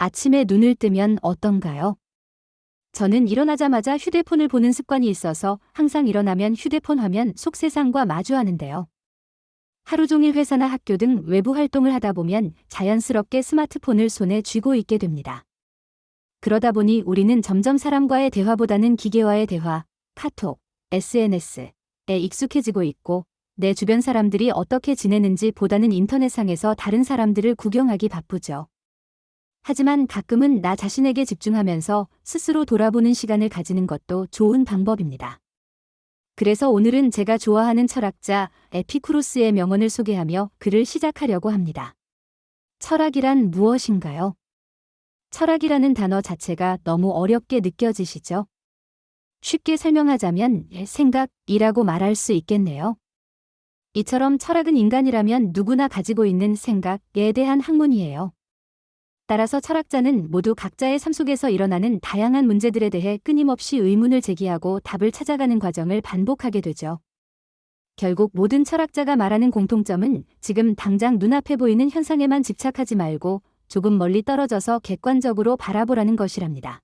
아침에 눈을 뜨면 어떤가요? 저는 일어나자마자 휴대폰을 보는 습관이 있어서 항상 일어나면 휴대폰 화면 속 세상과 마주하는데요. 하루 종일 회사나 학교 등 외부 활동을 하다 보면 자연스럽게 스마트폰을 손에 쥐고 있게 됩니다. 그러다 보니 우리는 점점 사람과의 대화보다는 기계와의 대화, 카톡, SNS에 익숙해지고 있고 내 주변 사람들이 어떻게 지내는지 보다는 인터넷상에서 다른 사람들을 구경하기 바쁘죠. 하지만 가끔은 나 자신에게 집중하면서 스스로 돌아보는 시간을 가지는 것도 좋은 방법입니다. 그래서 오늘은 제가 좋아하는 철학자 에피쿠로스의 명언을 소개하며 글을 시작하려고 합니다. 철학이란 무엇인가요? 철학이라는 단어 자체가 너무 어렵게 느껴지시죠? 쉽게 설명하자면 생각이라고 말할 수 있겠네요. 이처럼 철학은 인간이라면 누구나 가지고 있는 생각에 대한 학문이에요. 따라서 철학자는 모두 각자의 삶 속에서 일어나는 다양한 문제들에 대해 끊임없이 의문을 제기하고 답을 찾아가는 과정을 반복하게 되죠. 결국 모든 철학자가 말하는 공통점은 지금 당장 눈앞에 보이는 현상에만 집착하지 말고 조금 멀리 떨어져서 객관적으로 바라보라는 것이랍니다.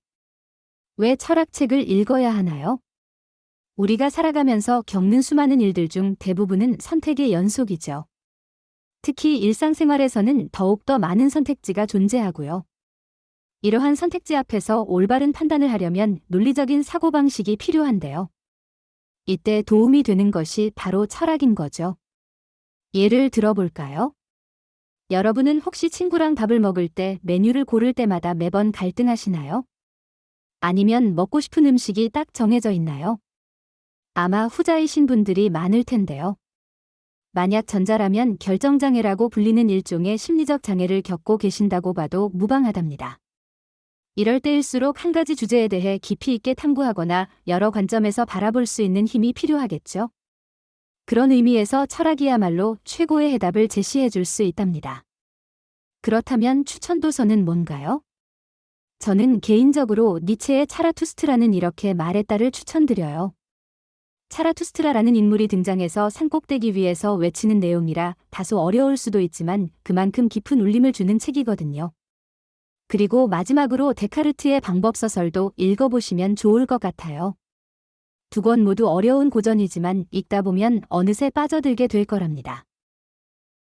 왜 철학책을 읽어야 하나요? 우리가 살아가면서 겪는 수많은 일들 중 대부분은 선택의 연속이죠. 특히 일상생활에서는 더욱더 많은 선택지가 존재하고요. 이러한 선택지 앞에서 올바른 판단을 하려면 논리적인 사고방식이 필요한데요. 이때 도움이 되는 것이 바로 철학인 거죠. 예를 들어볼까요? 여러분은 혹시 친구랑 밥을 먹을 때 메뉴를 고를 때마다 매번 갈등하시나요? 아니면 먹고 싶은 음식이 딱 정해져 있나요? 아마 후자이신 분들이 많을 텐데요. 만약 전자라면 결정장애라고 불리는 일종의 심리적 장애를 겪고 계신다고 봐도 무방하답니다. 이럴 때일수록 한 가지 주제에 대해 깊이 있게 탐구하거나 여러 관점에서 바라볼 수 있는 힘이 필요하겠죠. 그런 의미에서 철학이야말로 최고의 해답을 제시해 줄 수 있답니다. 그렇다면 추천 도서는 뭔가요? 저는 개인적으로 니체의 차라투스트라는 이렇게 말했다를 추천드려요. 차라투스트라라는 인물이 등장해서 산꼭대기 위에서 외치는 내용이라 다소 어려울 수도 있지만 그만큼 깊은 울림을 주는 책이거든요. 그리고 마지막으로 데카르트의 방법 서설도 읽어보시면 좋을 것 같아요. 두 권 모두 어려운 고전이지만 읽다 보면 어느새 빠져들게 될 거랍니다.